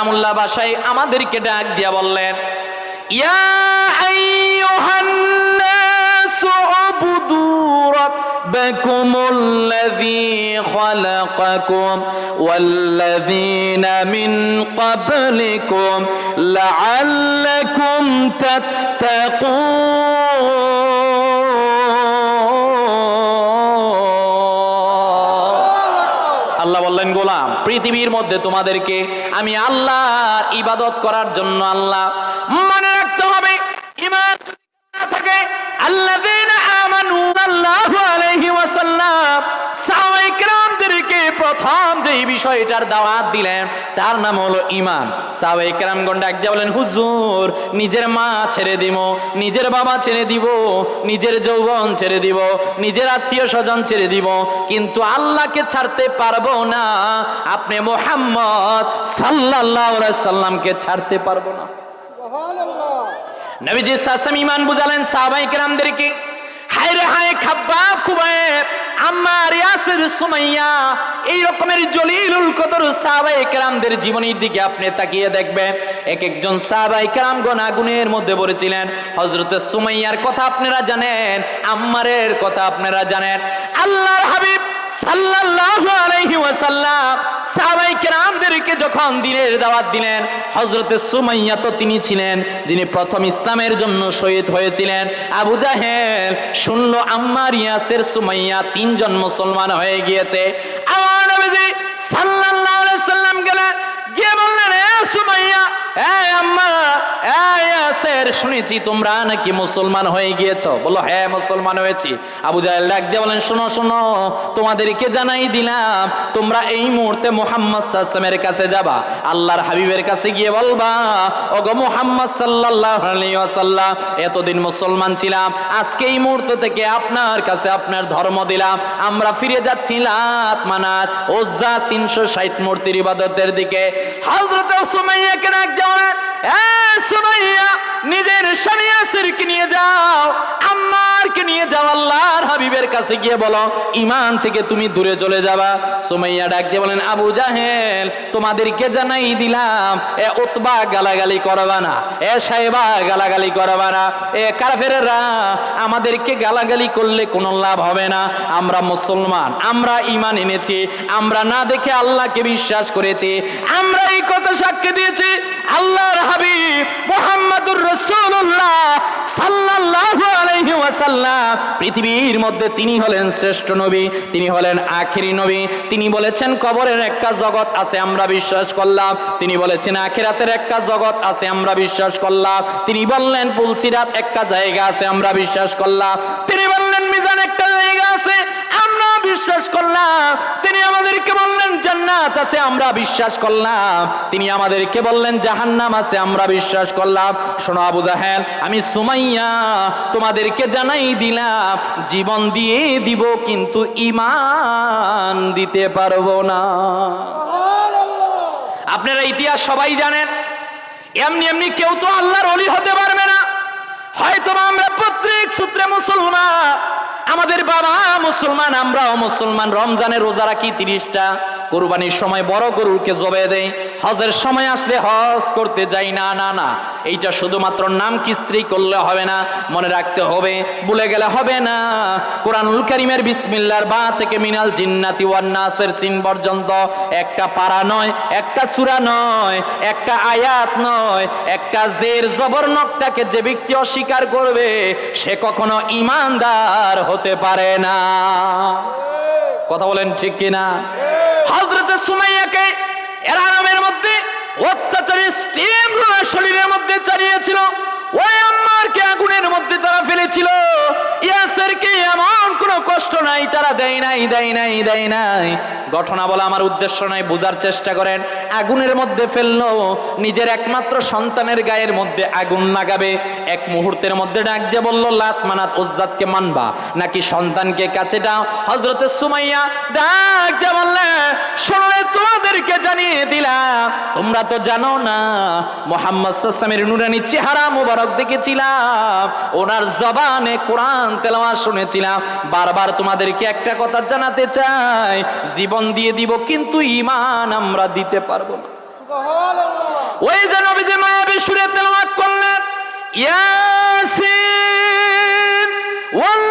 কালামুল্লাহ বাসায় আমাদেরকে ডাক দিয়া বললেন ইয়া আইয়ুহান নাসু উবুদু ربكم الذي خلقكم والذين من قبلكم لعلكم تتقون পৃথিবীর মধ্যে তোমাদেরকে আমি আল্লাহর ইবাদত করার জন্য আল্লাহ মনে রাখতে হবে। ইমান থাকে। আল্লাহ আমানু আল্লাহ আলাইহি ওয়াসাল্লাম, সাহাবায়ে কেরামদেরকে প্রথম যে বিষয়টার দাওয়াত দিলেন তার নাম হলো ইমান সাহাবায়ে কেরামগণ ডাক দিয়ে বলেন হুজুর নিজের মা ছেড়ে দিব নিজের বাবা ছেড়ে দিব নিজের যৌবন ছেড়ে দিব নিজের আত্মীয় স্বজন ছেড়ে দিব কিন্তু আল্লাহকে ছাড়তে পারব না। আপনি মোহাম্মদ সাল্লাল্লাহু আলাইহি সাল্লামকে ছাড়তে পারব না। নবীজি সাসাম ইমান বুঝালেন সাহাবাই কেরামদেরকে হায় রে হায় খাব্বা খুবায় আম্মার ইয়াসির সুমাইয়া, এই রকমের জলিলুল কদর সাহাবাই কেরামদের জীবনের দিকে আপনি তাকিয়ে দেখবেন। এক একজন সাহাবাই কেরামগণ আগুনের মধ্যে পড়েছিলেন। হযরতে সুমাইয়ার কথা আপনারা জানেন, আম্মারের কথা আপনারা জানেন। আল্লাহর হাবিব সাল্লাল্লাহু আলাইহি ওয়াসাল্লাম সাহাবাই কেরামদেরকে যখন দিনের দাওয়াত দিলেন, হযরতে সুমাইয়া তো তিনি ছিলেন, যিনি প্রথম ইসলামের জন্য শহীদ হয়েছিলেন। আবু জাহেল শুনলো আম্মার ইয়াসের সুমাইয়া তিনজন মুসলমান হয়ে গিয়েছে। আমার নবীজি সাল্লাম গেলেন, গিয়ে বললেন সুমাইয়া শুনেছি তোমরা নাকি মুসলমান হয়ে গিয়েছো? বলল হ্যাঁ মুসলমান হয়েছি। আবু জাহেল ডাক দিয়ে বলেন, শোনো শোনো, তোমাদেরকে জানাই দিলাম, তোমরা এই মুহূর্তে মোহাম্মদ সাল্লামের কাছে যাবা। আল্লাহর হাবিবের কাছে গিয়ে বলবা, ওগো মোহাম্মদ সাল্লাল্লাহু আলাইহি এতদিন মুসলমান ছিলাম, আজকে এই মুহূর্ত থেকে আপনার কাছে আপনার ধর্ম দিলাম। আমরা ফিরে যাচ্ছি লাত মানার ওজ্জা তিনশো ষাট মূর্তির ইবাদতের দিকে। হযরত সুমাইয়াকে ডাক নিজের স্বামী আসিরকে নিয়ে যাও? আম্মারকে নিয়ে যাও আল্লাহর হাবিবের কাছে গিয়ে বলো, ইমান থেকে তুমি দূরে চলে যাবা। সুমাইয়া ডাক দিয়ে বলেন, আবু জাহেল, তোমাদেরকে জানাই দিলাম, এ উতবা গালাগালি করবা না, এ সাহেবা গালাগালি করবা না, এ কাফেররা আমাদেরকে গালাগালি করলে কোনো লাভ হবে না। আমরা মুসলমান, আমরা ইমান এনেছি, আমরা না দেখে আল্লাহকে বিশ্বাস করেছি, আমরা এই কথা সাক্ষী দিয়েছি, আল্লাহর হাবিব মুহাম্মাদুর রাসূলুল্লাহ সাল্লাল্লাহু আলাইহি ওয়াসাল্লাম পৃথিবীর মধ্যে তিনি হলেন শ্রেষ্ঠ নবী, তিনি হলেন আখেরি নবী, তিনি বলেছেন কবরের একটা জগৎ আছে, আমরা বিশ্বাস করলাম, তিনি বলেছেন আখেরাতের একটা জগৎ আছে, আমরা বিশ্বাস করলাম, তিনি বললেন পুলসিরাত একটা জায়গা আছে, আমরা বিশ্বাস করলাম, তিনি বিশ্বাস করলাম। তিনি আমাদেরকে বললেন, জান্নাত আছে, আমরা বিশ্বাস করলাম। তিনি আমাদেরকে বললেন, জাহান্নাম আছে, আমরা বিশ্বাস করলাম। শোনো আবু জাহেল, আমি সুমাইয়া তোমাদেরকে জানাই দিলাম, জীবন দিয়ে দিব, কিন্তু ইমান দিতে পারব না। আপনারা ইতিহাস সবাই জানেন, এমনি এমনি কেউ তো আল্লাহর অলি হতে পারবে না। হয়তো আমরা প্রত্যেক সূত্রে মুসলমান আমাদের বাবা মুসলমান আমরাও মুসলমান। রমজানের রোজা রাখি তিরিশটা। কোরবানির সময় বড় গরুকে জবে দেয় হজের সময় আসলে হজ করতে যাই। না না না। এইটা শুধুমাত্র নাম কি স্ত্রী করলে হবে না, মনে রাখতে হবে। ভুলে গেলে হবে না। কোরআনুল করিমের বিসমিল্লার বা থেকে মিনাল জিন্নাতি ওয়ান নাসের সিন পর্যন্ত একটা পারা নয়, একটা সূরা নয়, একটা আয়াত নয়, একটা জের জবর নকটাকে যে ব্যক্তি অস্বীকার করবে, সে কখনো ইমানদার হতে পারে না। কথা বলেন ঠিক কিনা? হজরতে সুমাইয়াকে এরা নামের মধ্যে অত্যাচারী স্টিম শরীরের মধ্যে চালিয়েছিল। ওই আম্মারকে আগুনের মধ্যে তারা ফেলেছিল। ইয়াসেরকে এমন কোনো কষ্ট নাই, তারা দেয় নাই দেয় নাই দেয় নাই। ঘটনা বলা আমার উদ্দেশ্য নাই বোঝার চেষ্টা করেন। আগুনের মধ্যে ফেলল, নিজের একমাত্র সন্তানের গায়ের মধ্যে আগুন লাগাবে। এক মুহূর্তের মধ্যে ডাক দিয়ে বলল, লাত মানাত ওজ্জাতকে মানবা, নাকি সন্তানকে কাছে দাও? হজরতে সুমাইয়া ডাক দিয়ে বললে শোনে তোমাদেরকে জানিয়ে দিলাম, তোমরা তো জানো না, মোহাম্মদ সাসসামের নুরানি চেহারা মুবারক দেখেছিলাম ওনার জবানে কোরআন তেলাওয়াত শুনেছিলাম। বারবার তোমাদেরকে একটা কথা জানাতে চাই জীবন দিয়ে দিব কিন্তু ইমান আমরা দিতে পারব না। ওই যে নবীজি মায়াবী সুরে তেলাওয়াত করলেন ইয়াসিন ওয়াল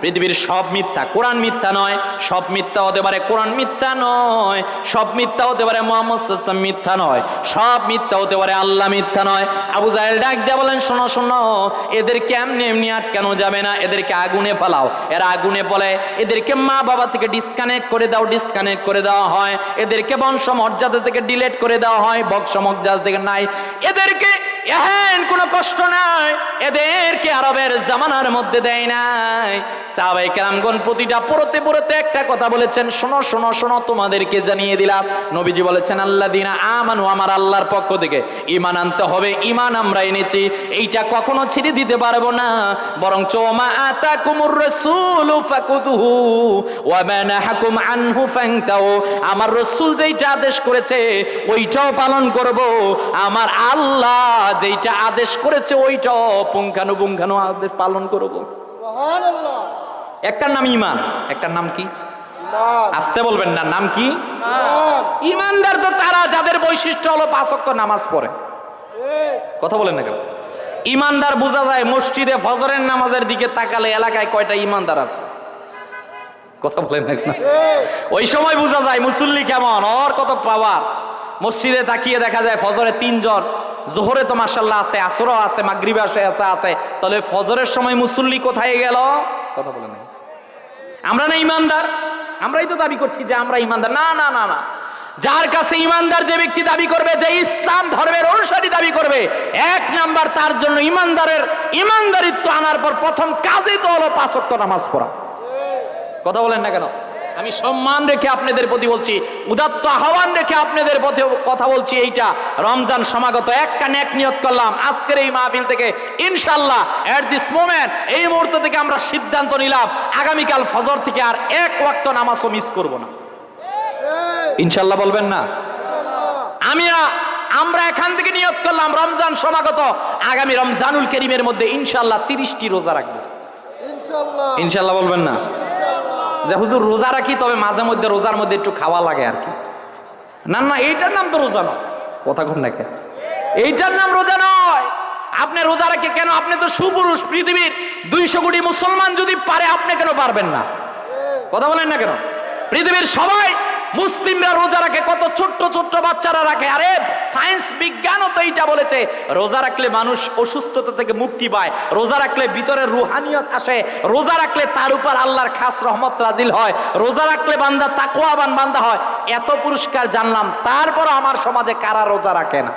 পৃথিবীর সব মিথ্যা, কোরআন মিথ্যা নয়, সব মিথ্যা হতে পারে কোরআন মিথ্যা নয়, সব মিথ্যা হতে পারে মোহাম্মদ মিথ্যা নয়, সব মিথ্যা হতে পারে আল্লাহ মিথ্যা নয়। আবু জাহেল ডাক দিয়ে বলেন, শোনো শোনো এদের কেমনি এমনি আটকানো যাবে না, এদেরকে আগুনে ফেলাও। এরা আগুনে বলে, এদেরকে মা বাবা থেকে ডিসকানেক্ট করে দাও ডিসকানেক্ট করে দেওয়া হয়। এদেরকে বংশ মর্যাদা থেকে ডিলেট করে দেওয়া হয় বংশ মর্যাদা থেকে নাই। এদেরকে এহেন কোনো কষ্ট নাই, এদেরকে আরবের জামানার মধ্যে দেয় নাই। সাহাবাই কেরামগণ প্রতিটা পড়তে পড়তে একটা কথা বলেছেন, শোনো শোনো শোনো, তোমাদেরকে জানিয়ে দিলাম। নবীজি বলেছেন আল্লাহ দিনা আমানু, আমার আল্লাহর পক্ষ থেকে ইমান আনতে হবে ইমান আমরা এনেছি। এইটা কখনো ছেড়ে দিতে পারব না। বরং চোমা আতা কুমুর রসুল ফাকুদুহু ওয়া মানাহাকুম আনহু ফান্তাও আমার রসুল যেইটা আদেশ করেছে, ওইটাও পালন করব। আমার আল্লাহ যেইটা আদেশ করেছে, ওইটাও পুঙ্খানুপুঙ্খানু আদেশ পালন করব। সুবহানাল্লাহ। একটার নাম ইমান একটার নাম কি? আসতে বলবেন না নাম কি? ইমানদার তো তারা যাদের বৈশিষ্ট্য হলো পাঁচ ওয়াক্ত নামাজ পড়ে। কথা বলেন না কেন? ইমানদার বোঝা যায় মসজিদে ফজরের নামাজের দিকে তাকালে এলাকায় কয়টা ইমানদার আছে? কথা বলেন না কেন? ওই সময় বোঝা যায় মুসল্লি কেমন? ওর কত পাওয়ার মসজিদে তাকিয়ে দেখা যায় ফজরে তিনজন জোহরে তো মার্শাল্লাহ আছে আসরও আছে মাগরিবে আসে আছে আছে। তাহলে ফজরের সময় মুসল্লি কোথায় গেল? কথা বলে নাই। আমরা না ইমানদার, আমরাই তো দাবি করছি যে আমরা ইমানদার। না না না না। যার কাছে ইমানদার যে ব্যক্তি দাবি করবে, যে ইসলাম ধর্মের অনুসারী দাবি করবে, এক নাম্বার তার জন্য ইমানদারের ইমানদারিত্ব আনার পর প্রথম কাজই তো হলো পাঁচক্ত নামাজ পড়া। কথা বলেন না কেন? আমি সম্মান রেখে আপনাদের প্রতি বলছি উদাত্ত আহ্বান রেখে আপনাদের প্রতি কথা বলছি এইটা। রমজান সমাগত একটা নেক নিয়ত করলাম। আজকের এই মাহফিল থেকে ইনশাল্লাহ এট দিস মোমেন্ট এই মুহূর্ত থেকে আমরা সিদ্ধান্ত নিলাম আগামীকাল ফজর থেকে আর এক ওয়াক্ত নামাজও মিস করব না। ইনশাল্লাহ বলবেন না? আমি আমরা এখান থেকে নিয়ত করলাম রমজান সমাগত আগামী রমজানুল করিমের মধ্যে ইনশাল্লাহ তিরিশটি রোজা রাখব। ইনশাল্লাহ বলবেন না? যে হুজুর, রোজা রাখি, তবে মাঝে মধ্যে রোজার মধ্যে একটু খাওয়া লাগে আর কি। না না, এইটার নাম তো রোজা নয়। কথা কোন নাকি এইটার নাম রোজা নয়। আপনি রোজা রাখে কেন? আপনি তো সুপুরুষ পৃথিবীর দুইশো কোটি মুসলমান যদি পারে, আপনি কেন পারবেন না? কথা বলেন না কেন? পৃথিবীর সবাই মুসলিমরা রোজা রাখে, কত ছোট্ট ছোট্ট বাচ্চারা রাখে। আরে সায়েন্স বিজ্ঞানও তো এইটা বলেছে, রোজা রাখলে মানুষ অসুস্থতা থেকে মুক্তি পায়, রোজা রাখলে ভিতরে রুহানিয়ত আসে, রোজা রাখলে তার উপর আল্লাহর খাস রহমত রাজিল হয়, রোজা রাখলে বান্দা তাকওয়াবান বান্দা হয়। এত পুরস্কার জানলাম তারপর আমার সমাজে কারা রোজা রাখে না?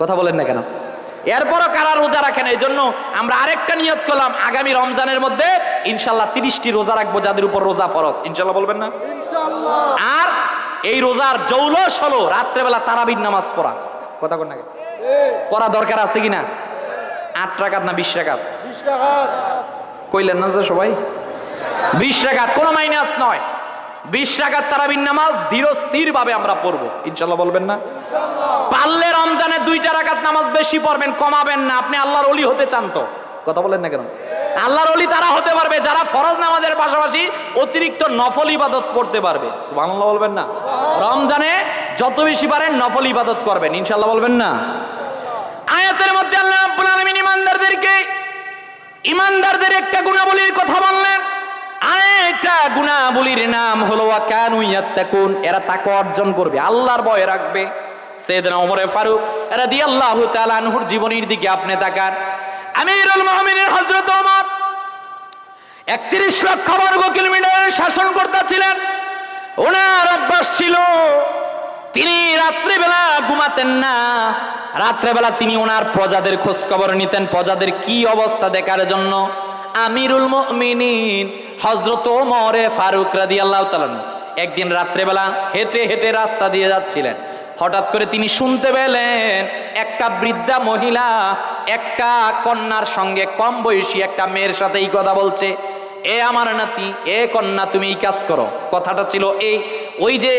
কথা বলেন না কেন? এরপরও কারা রোজা রাখেন এই জন্য আমরা আরেকটা নিয়ত করলাম আগামী রমজানের মধ্যে ইনশাল্লাহ তিরিশটি রোজা রাখব যাদের উপর রোজা ফরজ। ইনশাল্লাহ বলবেন না? আর এই রোজার জৌলস হলো রাত্রেবেলা তারাবির নামাজ পড়া। কথা কোন? পড়া দরকার আছে কিনা? আট টাকাত না বিশ টাকাত বিশ টাকাত কইলেন না যে সবাই? বিশ টাকাত কোনো মাইনাস নয়। বিশ টাকার তারাবির নামাজ ধীর স্থির ভাবে আমরা পড়ব। ইনশাল্লাহ বলবেন না? পারলে রমজানে দুইটা রাকাত নামাজ বেশি পড়বেন, কমাবেন না। আপনি আল্লাহর অলি হতে চান তো। কথা বলেন না কেন? আল্লাহর অলি তারা হতে পারবে, যারা ফরজ নামাজের পাশাপাশি অতিরিক্ত নফল ইবাদত পড়তে পারবে। সুবহানাল্লাহ বলবেন না? রমজানে যত বেশি পারেন নফল ইবাদত করবেন। ইনশাল্লাহ বলবেন না? আয়াতের মধ্যে আল্লাহ রাব্বুল আলামিন ইমানদারদেরকে ইমানদারদের একটা গুণাবলীর কথা বললেন। আরেকটা গুণাবলীর নাম হলো কানু ইয়াত্তাকুন এরা তাকওয়া অর্জন করবে, আল্লাহর ভয় রাখবে। সেদিন ওমরে ফারুক রাদিয়াল্লাহু তাআলা আনহুর জীবনীর দিকে আপনি তাকান। আমিরুল মুমিনিন হযরত ওমর 31 লক্ষ বর্গ কিলোমিটার শাসন করতে ছিলেন ওনার অভ্যাস ছিল, তিনি রাত্রিবেলা ঘুমাতেন না। রাত্রেবেলা তিনি ওনার প্রজাদের খোঁজ খবর নিতেন। প্রজাদের কি অবস্থা দেখার জন্য আমিরুল মুমিনিন হজরত ওমরে ফারুক রাদিয়াল্লাহু তাআলা একদিন রাত্রেবেলা হেঁটে হেঁটে রাস্তা দিয়ে যাচ্ছিলেন। হঠাৎ করে তিনি শুনতে পেলেন, একটা বৃদ্ধা মহিলা, একটা কন্যার সঙ্গে কম বয়সী একটা মেয়ের সাথে এই কথা বলছে, এ আমার নাতি, এ কন্যা, তুমি এই কাজ করো। কথাটা ছিল এই, ওই যে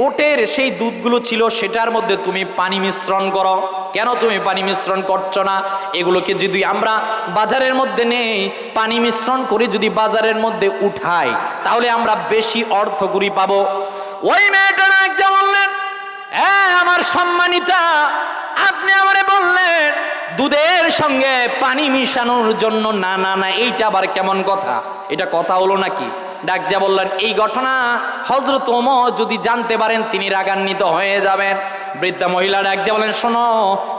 ওটের সেই দুধগুলো ছিল, সেটার মধ্যে তুমি পানি মিশ্রণ করো। কেন তুমি পানি মিশ্রণ করছ না? এগুলোকে যদি আমরা বাজারের মধ্যে নেই, পানি মিশ্রণ করে যদি বাজারের মধ্যে উঠাই, তাহলে আমরা বেশি অর্থ করি পাবো। ওই মেয়েটা একটা বললেন হ্যাঁ আমার সম্মানিতা, আপনি আমারে বললেন, দুধের সঙ্গে পানি মিশানোর জন্য না না না, এইটা আবার কেমন কথা? এটা কথা হলো নাকি? ডাক দিয়া বললেন, এই ঘটনা হজরত ওমর যদি জানতে পারেন, তিনি রাগান্বিত হয়ে যাবেন। বৃদ্ধা মহিলা ডাক দিয়ে বলেন শোনো,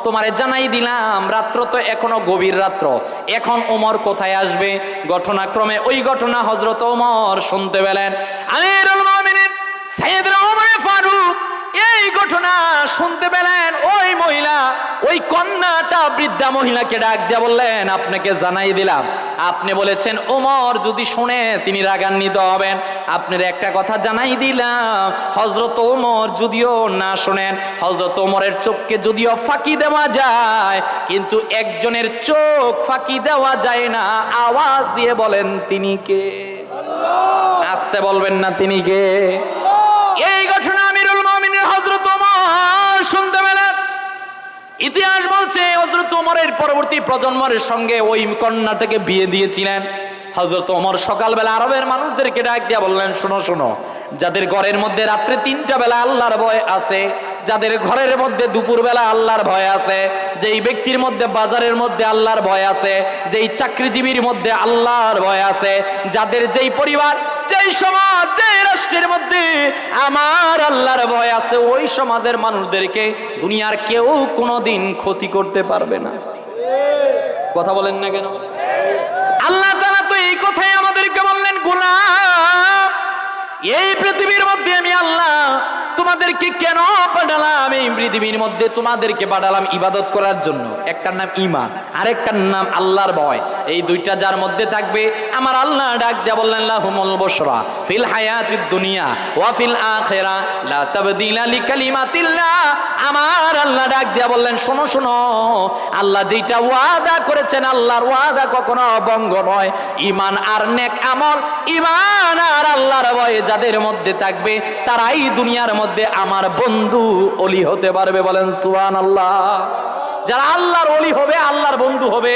তোমারে জানাই দিলাম, রাত্র তো এখনও গভীর রাত্র। এখন ওমর কোথায় আসবে? ঘটনাক্রমে ওই ঘটনা হজরত ওমর শুনতে পেলেন। আমিরুল মুমিনিন সাইয়েদনা ফারুক এই ঘটনা শুনতে পেলেন ওই মহিলা, ওই কন্যাটা বৃদ্ধা মহিলাকে ডাক দিয়ে বললেন, আপনাকে জানাই দিলাম। আপনি বলেছেন, ওমর, যদি শুনে তিনি রাগান্বিত হবেন, আপনার একটা কথা জানাই দিলাম। হজরত ওমর যদিও না শোনেন হজরত ওমরের চোখকে যদিও ফাঁকি দেওয়া যায়, কিন্তু একজনের চোখ ফাঁকি দেওয়া যায় না। আওয়াজ দিয়ে বলেন, তিনি কে? আসতে বলবেন না, তিনি কে এই ঘটনা আমিরুল মুমিনিন হযরত শুনতে পেলেন ইতিহাস বলছে হজরত ওমরের পরবর্তী প্রজন্মের সঙ্গে ওই কন্যাটাকে বিয়ে দিয়েছিলেন। হজরত ওমর সকালবেলা আরবের মানুষদেরকে ডাক দিয়া বললেন, শোনো শোনো, যাদের ঘরের মধ্যে রাত্রে তিনটা বেলা আল্লাহর ভয় আছে যাদের ঘরের মধ্যে দুপুরবেলা আল্লাহর ভয় আছে, যেই ব্যক্তির মধ্যে বাজারের মধ্যে আল্লাহর ভয় আছে, যেই চাকরিজীবীর মধ্যে আল্লাহর ভয় আছে, যাদের যেই পরিবার, যেই সমাজ, যেই রাষ্ট্রের মধ্যে আমার আল্লাহর ভয় আছে, ওই সমাজের মানুষদেরকে দুনিয়ার কেউ কোনোদিন ক্ষতি করতে পারবে না। কথা বলেন না কেন? আল্লাহ তাআলা তো এই কথাই আমাদেরকে বললেন, গোলাম, এই পৃথিবীর মধ্যে আমি আল্লাহ তোমাদেরকে কেন পাঠালাম এই পৃথিবীর মধ্যে? তোমাদেরকে পাঠালাম ইবাদত করার জন্য। একটার নাম ইমান আরেকটার নাম আল্লাহর ভয়। এই দুইটা যার মধ্যে থাকবে, আমার আল্লাহ ডাক দেয়া বললেন, লাহুমুল বশরা ফিল হায়াতিদ দুনিয়া ওয়া ফিল আখিরা, লা তাবদিলা লিকালিমাতিল্লাহ। আমার আল্লাহ ডাক দেয়া বললেন, শোনো শোনো, আল্লাহ যেটা ওয়াদা করেছেন, আল্লাহর ওয়াদা কখনো ভঙ্গ নয়। ইমান আর নেক আমল ইমান আর আল্লাহর ভয়ে যাদের মধ্যে থাকবে, তারাই দুনিয়ার মধ্যে আমার বন্ধু অলি হতে পারবে বলেন সুহান আল্লাহ যারা আল্লাহর অলি হবে আল্লাহর বন্ধু হবে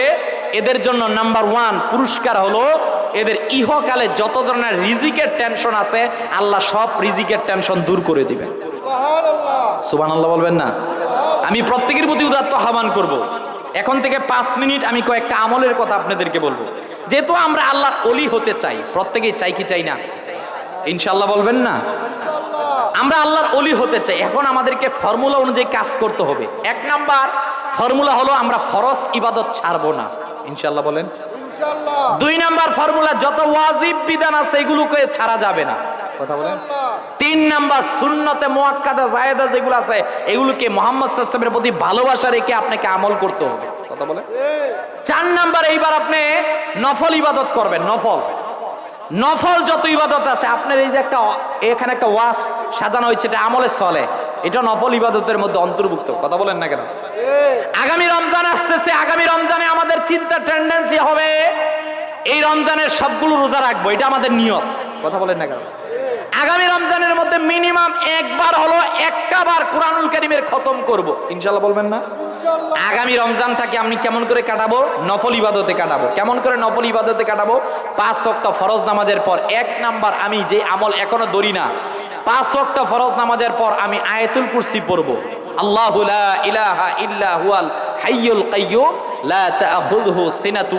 এদের জন্য নাম্বার ওয়ান পুরস্কার হলো এদের ইহকালে যত ধরনের রিজিকের টেনশন আছে আল্লাহ সব রিজিকের টেনশন দূর করে দিবেন সুবান আল্লাহ বলবেন না? আমি প্রত্যেকের প্রতি উদাত্ত আহ্বান করব। এখন থেকে পাঁচ মিনিট আমি কয়েকটা আমলের কথা আপনাদেরকে বলব। যেহেতু আমরা আল্লাহর অলি হতে চাই প্রত্যেকেই চাই কি চাই না? ইনশাল্লাহ বলবেন না? আমরা আল্লাহর অলি হতে চাই। এখন আমাদেরকে ফর্মুলা অনুযায়ী কাজ করতে হবে। এক নাম্বার ফর্মুলা হলো আমরা ফরজ ইবাদত ছাড়বো না। ইনশাল্লাহ বলেন। দুই নাম্বার ফর্মুলা যত ওয়াজিব বিধান আছে এগুলোকে ছাড়া যাবে না। কথা বলেন। তিন নাম্বার সুন্নতে মোয়াক্কাদা জায়েদা যেগুলো আছে এগুলোকে মোহাম্মদ সাল্লামের প্রতি ভালোবাসা রেখে আপনাকে আমল করতে হবে। কথা বলে চার নাম্বার এইবার আপনি নফল ইবাদত করবেন নফল। নফল যত ইবাদত আছে, আপনার এই যে একটা এখানে একটা ওয়াস সাজানো হয়েছে, এটা আমলে চলে। এটা নফল ইবাদতের মধ্যে অন্তর্ভুক্ত। কথা বলেন না কেন? আগামী রমজান আসতেছে, আগামী রমজানে আমাদের চিন্তা টেন্ডেন্সি হবে, এই রমজানের সবগুলো রোজা রাখব, এটা আমাদের নিয়ত। কথা বলেন না কেন? আগামী রমজানের মধ্যে মিনিমাম একবার হলো একটা বার কোরআনুল কারিমের খতম করব। ইনশাল্লাহ বলবেন না? আগামী রমজানটাকে আমি কেমন করে কাটাবো? নফল ইবাদতে কাটাবো। কেমন করে নফল ইবাদতে কাটাবো? পাঁচ ওয়াক্ত ফরজ নামাজের পর। এক নাম্বার, আমি যে আমল এখনও ধরি না। পাঁচ ওয়াক্ত ফরজ নামাজের পর আমি আয়াতুল কুরসি পড়ব। আল্লাহু ইলাহা সিনাতু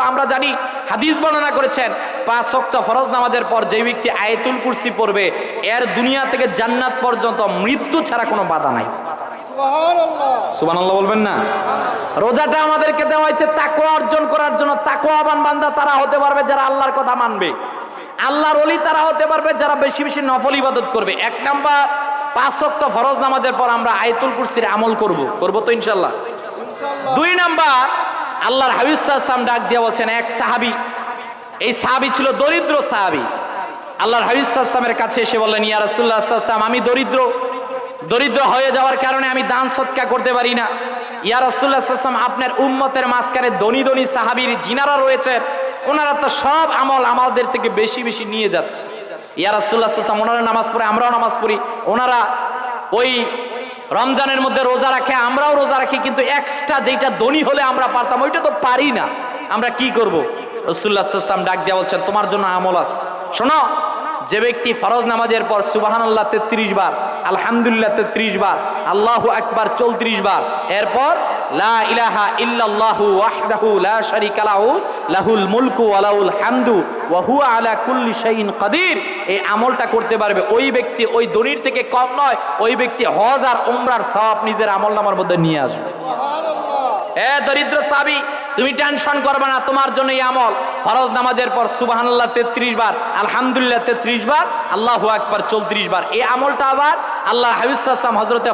আমরা জানি, হাদিস করেছেন, পাঁচ ফরজ নামাজের পর যে কুরসি এর দুনিয়া থেকে জান্নাত পর্যন্ত মৃত্যু ছাড়া কোনো বাধা নাই। বলবেন না? রোজাটা আমাদেরকে দেওয়া হয়েছে তাকওয়া অর্জন করার জন্য। তাকওয়াবান বান্দা তারা হতে পারবে যারা আল্লাহর কথা মানবে। আল্লাহর ওলি তারা হতে পারবে যারা বেশি বেশি নফল ইবাদত করবে। এক নাম্বার পাঁচ ওয়াক্ত ফরজ নামাজের পর আমরা আয়াতুল কুরসির আমল করব। করব তো ইনশাল্লাহ দুই নাম্বার আল্লাহর হাবিব সাল্লাম ডাক দিয়ে বলছেন এক সাহাবি। এই সাহাবি ছিল দরিদ্র সাহাবি। আল্লাহর হাবিব সাল্লামের কাছে এসে বললেন ইয়া রাসূলুল্লাহ সাল্লাম আমি দরিদ্র। দরিদ্র হয়ে যাওয়ার কারণে আমি দান সৎকা করতে পারি না। ইয়া রাসুল্লাহাম আপনার উম্মতের মাঝখানে ধনী ধনী সাহাবির জিনারা রয়েছেন ওনারা তো সব আমল আমাদের থেকে বেশি বেশি নিয়ে যাচ্ছে। ইয়া রাসুল্লাহাম ওনারা নামাজ পড়ে, আমরাও নামাজ পড়ি। ওনারা ওই রমজানের মধ্যে রোজা রাখে, আমরাও রোজা রাখি, কিন্তু এক্সট্রা যেটা ধনী হলে আমরা পারতাম, ওইটা তো পারি না। আমরা কি করব? রসুল্লাহাম ডাক দেওয়া বলছেন, তোমার জন্য আমল আছে। শোনো যে ব্যক্তি ফরজ নামাজের পর সুবাহান আল্লাহ তেত্রিশ বার, আলহামদুলিল্লাহ তেত্রিশ বার, আল্লাহ আকবার চৌত্রিশ বার, এরপর লা ইলাহা ইল্লাল্লাহু লা লাহু মুলকু কুল্লি এই আমলটা করতে পারবে ওই ব্যক্তি ওই থেকে কম নয়, ওই ব্যক্তি হজ আর নিজের মধ্যে নিয়ে আসবে। এ দরিদ্র সাবি, তুমি টেনশন করবে না, তোমার জন্য এই আমল। ফরজ নামাজের পর সুবাহান্লাহ তেত্রিশ বার, আলহামদুলিল্লাহ তেত্রিশ বার, আল্লাহ আকবার চৌত্রিশ বার। এই আমলটা আবার আল্লাহ হাবিসাম হজরতে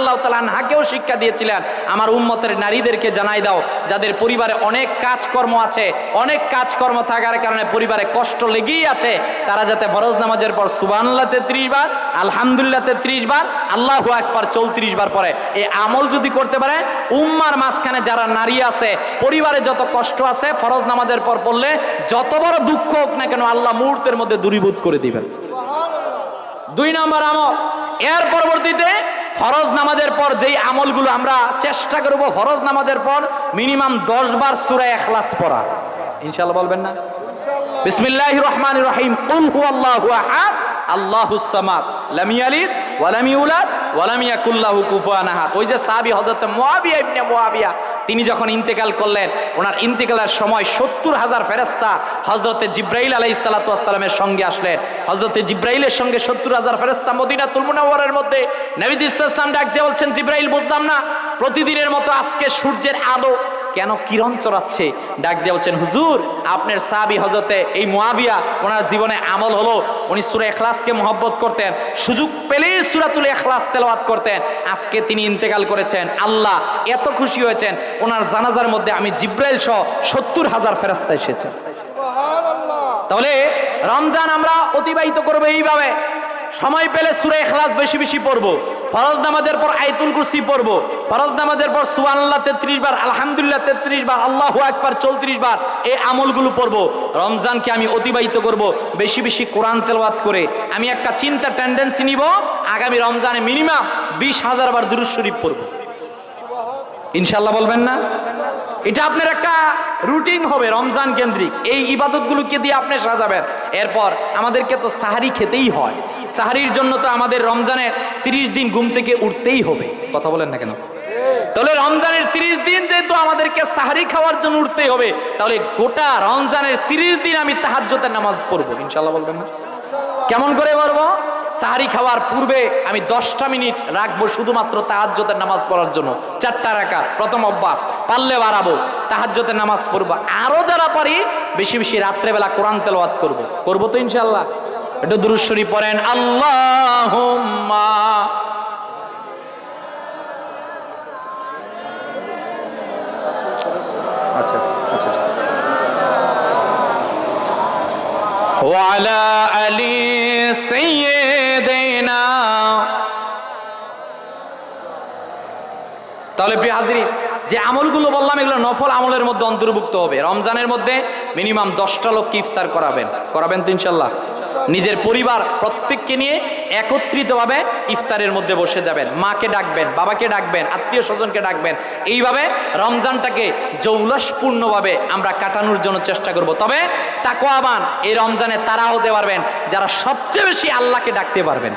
আল্লাহ তালাহাকেও শিক্ষা দিয়েছিলেন আমার উম্মতের নারীদেরকে জানাই দাও যাদের পরিবারে অনেক কাজকর্ম আছে অনেক কাজকর্ম থাকার কারণে পরিবারে কষ্ট লেগেই আছে তারা যাতে ফরজ নামাজের পর সুবহানাল্লাহ তেত্রিশ বার আলহামদুলিল্লাহ তেত্রিশ বার আল্লাহ আকবার চৌত্রিশ বার পরে এই আমল যদি করতে পারে উম্মার মাঝখানে যারা নারী আছে পরিবারে যত কষ্ট আছে ফরজ নামাজের পর পড়লে যত বড় দুঃখ হোক না কেন আল্লাহ মুহূর্তের মধ্যে দূরীভূত করে দিবেন। দুই নম্বর আমল এর পরবর্তীতে ফরজ নামাজের পর যেই আমলগুলো আমরা চেষ্টা করব ফরজ নামাজের পর মিনিমাম দশ বার সুরা এখলাস পড়া। ইনশাল্লাহ বলবেন না? বিসমিল্লাহ রহমান রহিম। কুল হু আল্লাহু আহাদ আল্লাহুস সামাদ। লাম ইয়ালিদ ওয়া লাম ইউলাদ ওয়া লাম ইয়াকুল লাহু কুফুয়ান আহাদ। ওই যে সাহাবী হযরত মুয়াবিয়া ইবনে মুয়াবিয়া তিনি যখন ইন্তেকাল করলেন, ওনার ইন্তেকালের সময় সত্তর হাজার ফেরেস্তা হজরতে জিব্রাইল আলাই সালাতামের সঙ্গে আসলেন। হজরতে জিব্রাইলের সঙ্গে সত্তর হাজার ফেরেস্তা মদিনা তুলমুনাওয়ারের মধ্যে নবীজ ইসলাম ডাক দিয়ে বলছেন, জিব্রাইল, বুঝলাম না। প্রতিদিনের মতো আজকে সূর্যের আলো কেন কিরণ চড়াচ্ছে? ডাক দিয়ে বলছেন হুজুর আপনার সাবি হজরতে এই মুয়াবিয়া ওনার জীবনে আমল হলো। উনি সুরে এখলাসকে মহব্বত করতেন। সুযোগ পেলেই সুরাতুল এখলাস তেলাওয়াত করতেন। আজকে তিনি ইন্তেকাল করেছেন। আল্লাহ এত খুশি হয়েছেন। ওনার জানাজার মধ্যে আমি জিব্রাইল সহ সত্তর হাজার ফেরাস্তা এসেছেন তাহলে রমজান আমরা অতিবাহিত করব এইভাবে। সময় পেলে সুরে এখলাস বেশি বেশি পড়ব। ফরজ নামাজের পর আইতুল কুরসি পড়ব। ফরজ নামাজের পর সুবহানাল্লাহ তেত্রিশ বার, আলহামদুলিল্লাহ তেত্রিশ বার, আল্লাহু আকবার চৌত্রিশ বার এই আমলগুলো পড়ব। রমজানকে আমি অতিবাহিত করব, বেশি বেশি কোরআন তেলাওয়াত করে। আমি একটা চিন্তা টেন্ডেন্সি নিব, আগামী রমজানে মিনিমাম বিশ হাজার বার দুরূদ শরীফ পড়ব। ইনশাল্লাহ বলবেন না? এটা আপনার একটা রুটিন হবে রমজান কেন্দ্রিক। এই ইবাদতগুলোকে দিয়ে আপনি সাজাবেন। এরপর আমাদেরকে তো সাহারি খেতেই হয়। সাহারির জন্য তো আমাদের রমজানের তিরিশ দিন ঘুম থেকে উঠতেই হবে। কথা বলেন না কেন? তাহলে রমজানের তিরিশ দিন যেহেতু আমাদেরকে সাহারি খাওয়ার জন্য উঠতেই হবে, তাহলে গোটা রমজানের তিরিশ দিন আমি তাহাজ্জতের নামাজ পড়ব। ইনশাল্লাহ বলবেন না? কেমন করে পড়ব? সাহারি খাওয়ার পূর্বে আমি দশটা মিনিট রাখবো শুধুমাত্র তাহাজ্জতের নামাজ পড়ার জন্য চারটা রাখা প্রথম অভ্যাস পারলে বাড়াবো তাহাজ্জতের নামাজ পড়বো আরো যারা পারি বেশি বেশি রাত্রেবেলা কোরআন তেলাওয়াত করবো করবো তো ইনশাল্লাহ একটু দুরুশ্বরী পড়েন আল্লাহ আচ্ছা আচ্ছা وعلى آل سيدنا তাহলে প্রিয় হাজিরি যে আমলগুলো বললাম, এগুলো নফল আমলের মধ্যে অন্তর্ভুক্ত হবে। রমজানের মধ্যে মিনিমাম দশটা লোককে ইফতার করাবেন। করাবেন তো ইনশাল্লাহ। নিজের পরিবার প্রত্যেককে নিয়ে একত্রিতভাবে ইফতারের মধ্যে বসে যাবেন। মাকে ডাকবেন, বাবাকে ডাকবেন, আত্মীয় স্বজনকে ডাকবেন। এইভাবে রমজানটাকে জৌলসপূর্ণভাবে আমরা কাটানোর জন্য চেষ্টা করব। তবে তাকোয়াবান এই রমজানে তারা হতে পারবেন, যারা সবচেয়ে বেশি আল্লাহকে ডাকতে পারবেন।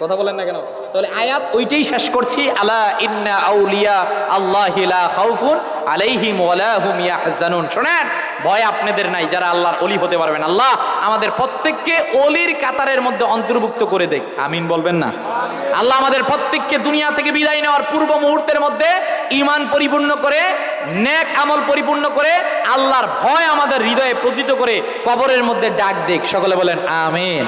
কথা বলেন না কেন? তাহলে আয়াত ওইটাই শেষ করছি, আলা ইন্না আউলিয়া আল্লাহ লা খাউফুন আলাইহিম ওয়ালা হুম ইয়াহজানুন। শুনেন, ভয় আপনাদের নাই যারা আল্লাহর অলি হতে পারবেন। আল্লাহ আমাদের প্রত্যেককে অলির কাতারের মধ্যে অন্তর্ভুক্ত করে দেখ। আমিন বলবেন না? আল্লাহ আমাদের প্রত্যেককে দুনিয়া থেকে বিদায় নেওয়ার পূর্ব মুহূর্তের মধ্যে ইমান পরিপূর্ণ করে, নেক আমল পরিপূর্ণ করে, আল্লাহর ভয় আমাদের হৃদয়ে প্রতীত করে কবরের মধ্যে ডাক দেখ। সকলে বলেন, আমিন।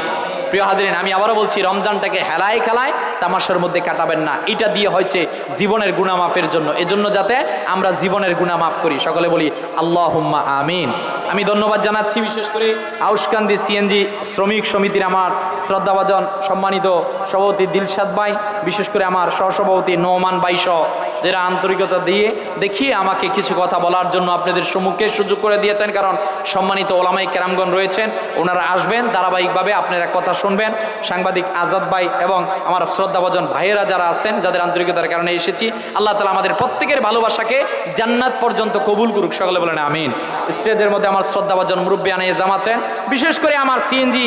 প্রিয় হাদিন আমি আবারও বলছি, রমজানটাকে হেলায় খেলায় তামাশার মধ্যে কাটাবেন না। এটা দিয়ে হয়েছে জীবনের গুণা মাফের জন্য। এজন্য যাতে আমরা জীবনের গুণা মাফ করি। সকলে বলি আল্লাহ আমিন। আমি ধন্যবাদ জানাচ্ছি বিশেষ করে আউসকান্দি সিএনজি শ্রমিক সমিতির আমার শ্রদ্ধাভাজন সম্মানিত সভাপতি দিলশাদ ভাই, বিশেষ করে আমার সহসভাপতি নোমান সহ, যারা আন্তরিকতা দিয়ে দেখিয়ে আমাকে কিছু কথা বলার জন্য আপনাদের সম্মুখে সুযোগ করে দিয়েছেন। কারণ সম্মানিত ওলামাই কেরামগণ রয়েছেন, ওনারা আসবেন, ধারাবাহিকভাবে আপনারা কথা শুনবেন। সাংবাদিক আজাদ ভাই এবং আমার শ্রদ্ধাভাজন ভাইয়েরা যারা আছেন, যাদের আন্তরিকতার কারণে এসেছি, আল্লাহ তালা আমাদের প্রত্যেকের ভালোবাসাকে জান্নাত পর্যন্ত কবুল করুক। সকলে বলেন আমিন। স্টেজের মধ্যে আমার শ্রদ্ধাভাজন মুরব্বী আনিয়ে জামাচ্ছেন বিশেষ করে আমার সিএনজি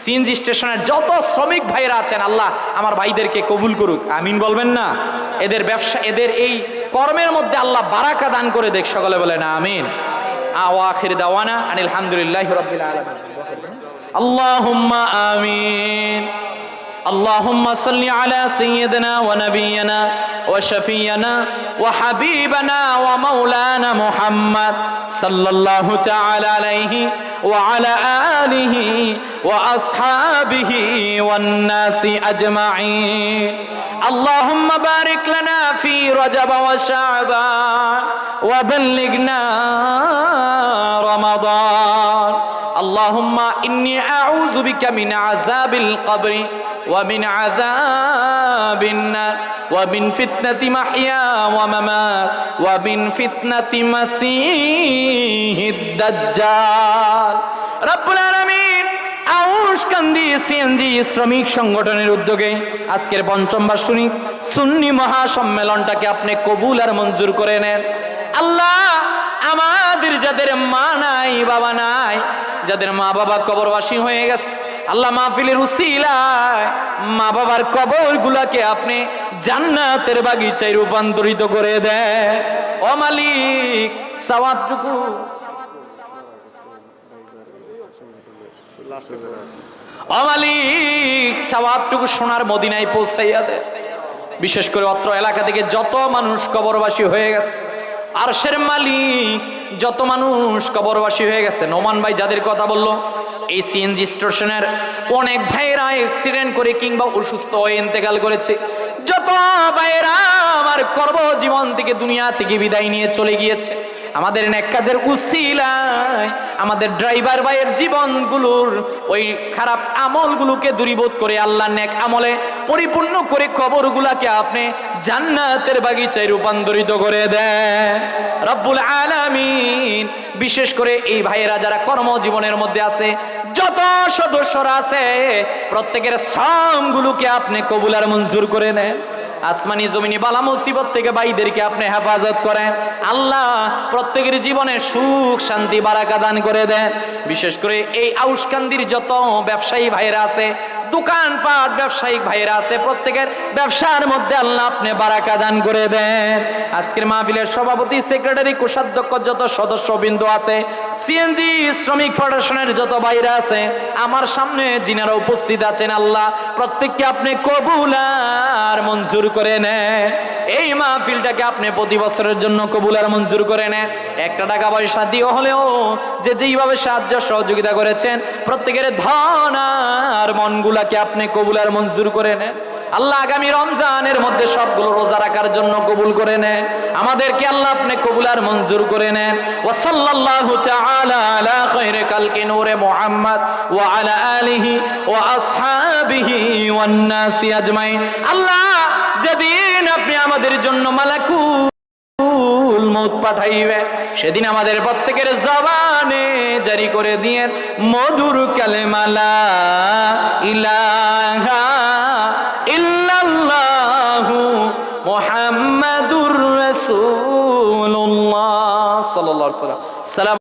সিএনজি স্টেশনের যত শ্রমিক ভাইয়েরা আছেন, আল্লাহ আমার ভাইদেরকে কবুল করুক। আমিন বলবেন না? এদের ব্যবসা, এদের এই কর্মের মধ্যে আল্লাহ বারাকা দান করে দেখ, সকলে বলে না আমিন। আওয়াখির দাওয়ানা আনিল হামদুলিল্লাহ রাব্বিল আলামিন। আল্লাহুম্মা আমিন। اللهم صل على سيدنا ونبينا وشفينا وحبيبنا ومولانا محمد صلى الله تعالى عليه وعلى آله وأصحابه والناس أجمعين. اللهم بارك لنا في رجب وشعبان وبلغنا رمضان. اللهم إني أعوذ بك من عذاب القبر ومن عذاب النار ومن فتنة محيا وممات ومن فتنة مسيح الدجال رب العالمين আউশকান্দি সিএনজি শ্রমিক সংগঠনের উদ্যোগে আজকের পঞ্চম বার্ষিক সুন্নি মহাসম্মেলনটাকে আপনি কবুল আর মঞ্জুর করে নেন আল্লাহ আমাদের যাদের মা নাই বাবা নাই যাদের মা বাবা কবরবাসী হয়ে গেছে আল্লাহ মাহফিলের উসিলায় মা বাবার কবর গুলাকে আপনি জান্নাতের বাগিচায় রূপান্তরিত করে দেন। ও মালিক, সওয়াবটুকু। অমালিক সওয়াবটুকু সোনার মদিনায় পৌঁছাইয়া দেয় বিশেষ করে অত্র এলাকা থেকে যত মানুষ কবরবাসী হয়ে গেছে, আরশের মালিক, যত মানুষ কবরবাসী হয়ে গেছে। নোমান ভাই যাদের কথা বলল এই সিএনজি স্টেশনের অনেক ভাইয়েরা অ্যাক্সিডেন্ট করে কিংবা অসুস্থ হয়ে ইন্তেকাল করেছে। যত ভাইয়েরা আমার কর্মজীবন থেকে, দুনিয়া থেকে বিদায় নিয়ে চলে গিয়েছে। আমাদের নেক কাজের উসিলায় আমাদের ড্রাইভার ভাইয়ের জীবনগুলোর ওই খারাপ আমলগুলোকে দূরীভূত করে আল্লাহ নেক আমলে পরিপূর্ণ করে কবরগুলাকে আপনি জান্নাতের বাগিচায় রূপান্তরিত করে দেন। রব্বুল আলামিন, বিশেষ করে এই ভাইয়েরা যারা কর্মজীবনের মধ্যে আছে যত সদস্যরা আছে, প্রত্যেকের শ্রমগুলোকে আপনি কবুল আর মঞ্জুর করে নেন। আসমানি জমিনি বালা মুসিবত থেকে ভাইদেরকে আপনি হেফাজত করেন। আল্লাহ প্রত্যেকের জীবনে সুখ, শান্তি বারাকা দান করে দেন। বিশেষ করে এই আউসকান্দির যত ব্যবসায়ী ভাইরা আছে দোকানপাট ব্যবসায়িক ভাইরা আছে, প্রত্যেকের ব্যবসার মধ্যে আল্লাহ আপনি বারাকা দান করে দেন। আজকের মাহফিলের সভাপতি, সেক্রেটারি, কোষাধ্যক্ষ যত সদস্যবৃন্দ আছে সিএনজি শ্রমিক ফেডারেশনের যত ভাইরা আছে, আমার সামনে যিনারা উপস্থিত আছেন, আল্লাহ প্রত্যেককে আপনি কবুল আর মঞ্জুর করে নেন। এই মাহফিলটাকে আপনি প্রতি বছরের জন্য কবুল আর মঞ্জুর করে নেন। একটা টাকা পয়সা দিয়ে হলেও যে যেইভাবে সাহায্য সহযোগিতা করেছেন, প্রত্যেকের ধন আর মনগুলাকে আপনি কবুল আর মঞ্জুর করে নেন। আল্লাহ আগামী রমজানের মধ্যে সবগুলো রোজা রাখার জন্য কবুল করে নেন। আমাদেরকে আল্লাহ আপনি কবুল আর মঞ্জুর করে নেন। ওয়া সাল্লাল্লাহু তাআলা আলা খায়রি কালকি নূরে মুহাম্মদ ওয়া আলা আলিহি ওয়া আসহাবিহি ওয়ান নাসি আজমাইন। আল্লাহ, যেদিন আপনি আমাদের জন্য মালাকুল মৌত পাঠাইবে, সেদিন আমাদের প্রত্যেকের জবানে জারি করে দিয়ে, মধুর কালেমালা ইলাহা ইল্লাল্লাহু মুহাম্মাদুর রাসূলুল্লাহ সাল্লাল্লাহু আলাইহি সালাম